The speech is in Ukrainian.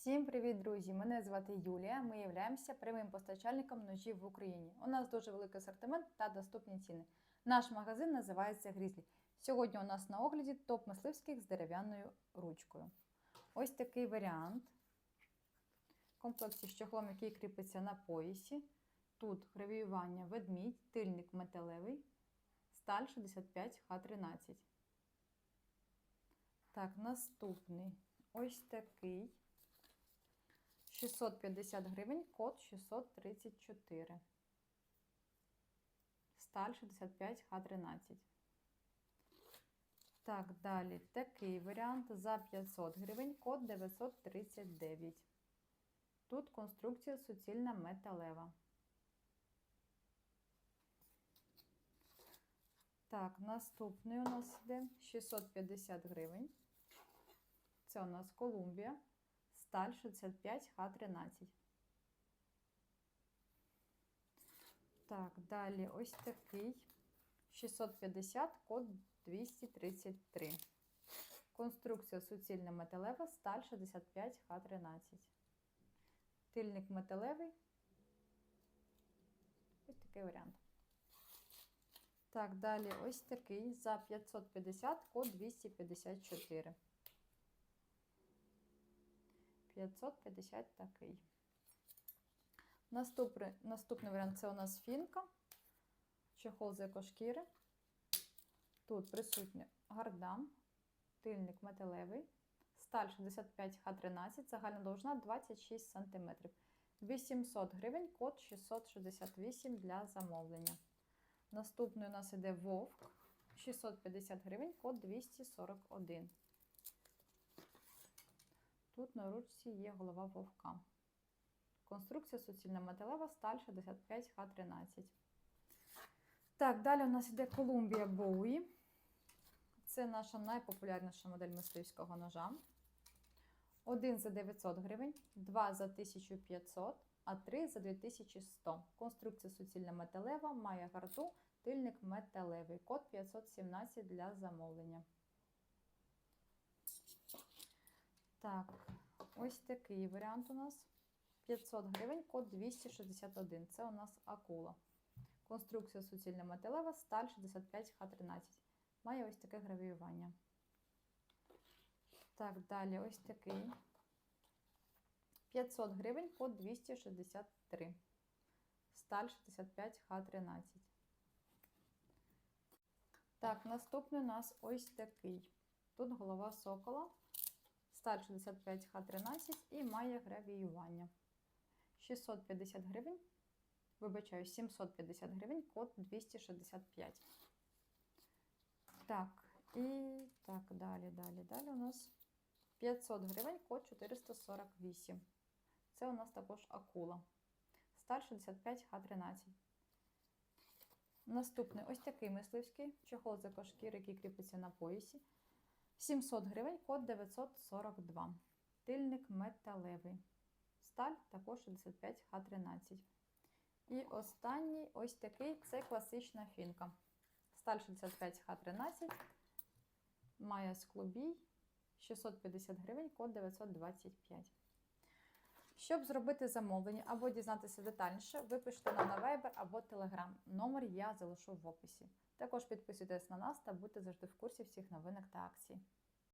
Всім привіт, друзі! Мене звати Юлія. Ми являємося прямим постачальником ножів в Україні. У нас дуже великий асортимент та доступні ціни. Наш магазин називається Грізлі. Сьогодні у нас на огляді топ мисливських з дерев'яною ручкою. Ось такий варіант. В комплекті з чохлом, який кріпиться на поясі. Тут гравіювання ведмідь, тильник металевий, сталь 65 Х13. Так, наступний ось такий. 650 гривень, код 634. Сталь 65 Х13. Так, далі такий варіант за 500 гривень, код 939. Тут конструкція суцільна металева. Так, наступний у нас йде 650 гривень. Це у нас Колумбія. Сталь 65 Х13. Так, далі ось такий 650 код 233. Конструкція суцільна металева, сталь 65 Х13. Тильник металевий. Ось такий варіант. Так, далі ось такий за 550 код 254. 550 такий. Наступний, наступний варіант це у нас фінка, чехол з екошкіри. Тут присутня гардам, тильник металевий, сталь 65Х13, загальна довжина 26 см. 800 гривень, код 668 для замовлення. Наступний у нас іде вовк 650 гривень, код 241. Тут на ручці є голова вовка. Конструкція суцільна металева, сталь 65 Х13. Так, далі у нас йде Колумбія Боуї. Це наша найпопулярніша модель мисливського ножа. Один за 900 гривень, два за 1500, а три за 2100. Конструкція суцільна металева, має гарту, тильник металевий. Код 517 для замовлення. Так, ось такий варіант у нас. 500 гривень, код 261. Це у нас акула. Конструкція суцільна металева, сталь 65 Х13. Має ось таке гравіювання. Так, далі ось такий. 500 гривень, код 263. Сталь 65 Х13. Так, наступний у нас ось такий. Тут голова сокола. Сталь 65 Х13 і має гравіювання. 650 гривень. Вибачаю, 750 гривень, код 265. Так, і так, далі, далі, далі у нас 500 гривень, код 448. Це у нас також акула. Сталь 65 Х13. Наступний ось такий мисливський чохол з який кріпиться на поясі. 700 гривень, код 942. Тильник металевий. Сталь також 65 Х13. І останній ось такий це класична фінка. Сталь 65 Х13. Має склобій 650 гривень, код 925. Щоб зробити замовлення або дізнатися детальніше, ви пишете нам на Viber або Telegram. Номер я залишу в описі. Також підписуйтесь на нас та будьте завжди в курсі всіх новинок та акцій.